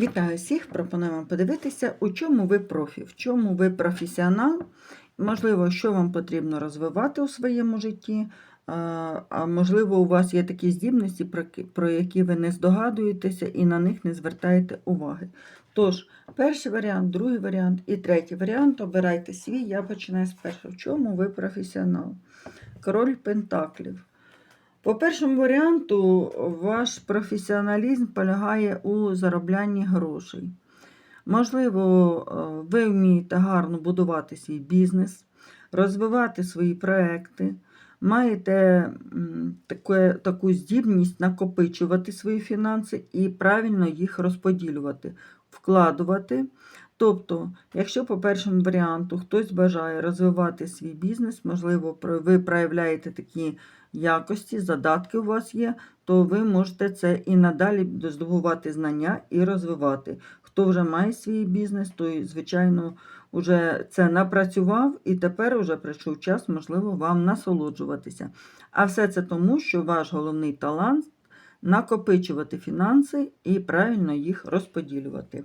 Вітаю всіх! Пропоную вам подивитися, у чому ви профі, в чому ви професіонал. Можливо, що вам потрібно розвивати у своєму житті, а можливо, у вас є такі здібності, про які ви не здогадуєтеся і на них не звертаєте уваги. Тож, перший варіант, другий варіант і третій варіант обирайте свій. Я починаю з першого. В чому ви професіонал? Король Пентаклів. По першому варіанту, ваш професіоналізм полягає у зароблянні грошей. Можливо, е, ви вмієте гарно будувати свій бізнес, розвивати свої проекти, маєте таке, таку здібність накопичувати свої фінанси і правильно їх розподілювати, вкладувати. Тобто, якщо по першому варіанту хтось бажає розвивати свій бізнес, можливо, ви проявляєте такі якості, задатки у вас є, то ви можете це і надалі здобувати знання і розвивати. Хто вже має свій бізнес, той, звичайно, вже це напрацював, і тепер вже прийшов час, можливо, вам насолоджуватися. А все це тому, що ваш головний талант накопичувати фінанси і правильно їх розподілювати.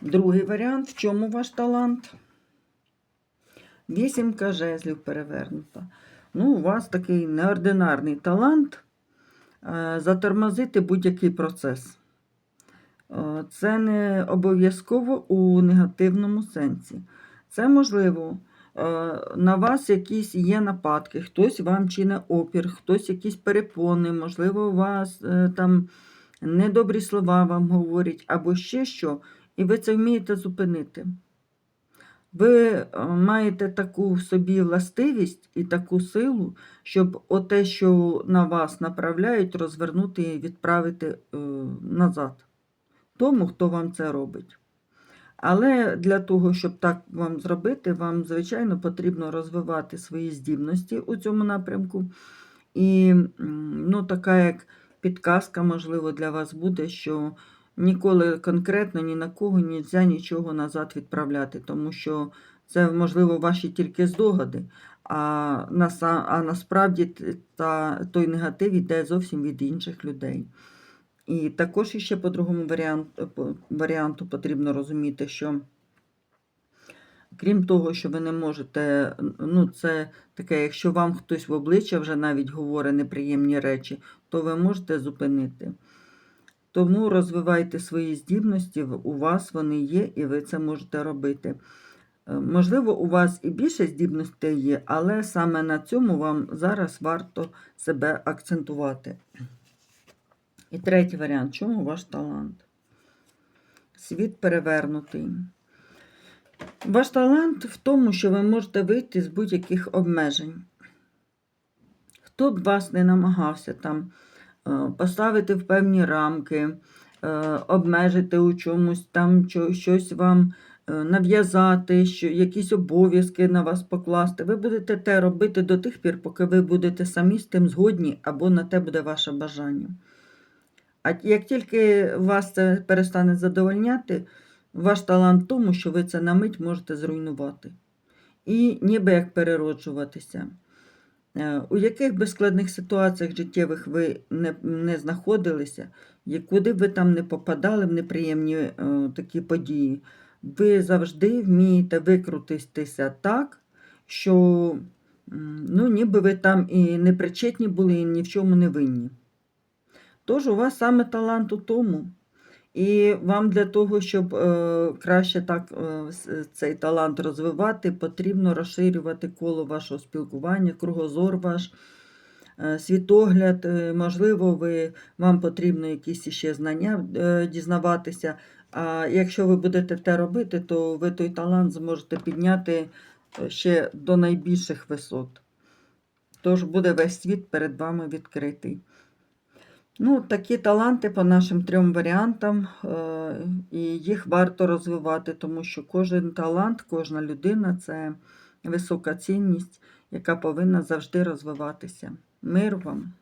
Другий варіант, в чому ваш талант? Вісімка жезлів перевернута. Ну, у вас такий неординарний талант е, затормозити будь-який процес. Е, Це не обов'язково у негативному сенсі. Це можливо. е, На вас якісь є нападки, хтось вам чине опір, хтось якісь перепони, можливо, у вас там недобрі слова вам говорять, або ще що, і ви це вмієте зупинити. Ви е, маєте таку собі властивість і таку силу, щоб оте, що на вас направляють, розвернути і відправити е, назад тому, хто вам це робить. Але для того, щоб так вам зробити, вам, звичайно, потрібно розвивати свої здібності у цьому напрямку. І ну, така як підказка, можливо, для вас буде, що ніколи конкретно ні на кого не можна нічого назад відправляти, тому що це, можливо, ваші тільки здогади. А, наса- а насправді та, той негатив йде зовсім від інших людей. І також іще по другому варіанту, по- варіанту потрібно розуміти, що крім того, що ви не можете, ну це таке, якщо вам хтось в обличчя вже навіть говорить неприємні речі, то ви можете зупинити. Тому розвивайте свої здібності, у вас вони є, і ви це можете робити. Е, Можливо, у вас і більше здібностей є, але саме на цьому вам зараз варто себе акцентувати. І третій варіант. Чому ваш талант? Світ перевернутий. Ваш талант в тому, що ви можете вийти з будь-яких обмежень. Хто б вас не намагався там поставити в певні рамки, е, обмежити у чомусь, там щось вам е, нав'язати, якісь обов'язки на вас покласти, ви будете те робити до тих пір, поки ви будете самі з тим згодні, або на те буде ваше бажання. А як тільки вас це перестане задовольняти, ваш талант в тому, що ви це на мить можете зруйнувати. І ніби як перероджуватися. Е, У яких би складних ситуаціях життєвих ви не, не знаходилися, і куди б ви там не попадали в неприємні е, такі події, ви завжди вмієте викрутитися так, що ну, ніби ви там і не причетні були, і ні в чому не винні. Тож у вас саме талант у тому. І вам для того, щоб е, краще так е, цей талант розвивати, потрібно розширювати коло вашого спілкування, кругозор ваш, е, світогляд. Можливо, ви, вам потрібно якісь іще знання дізнаватися. А якщо ви будете те робити, то ви той талант зможете підняти ще до найбільших висот. Тож буде весь світ перед вами відкритий. Ну, такі таланти по нашим трьом варіантам, е, і їх варто розвивати, тому що кожен талант, кожна людина це висока цінність, яка повинна завжди розвиватися. Мир вам!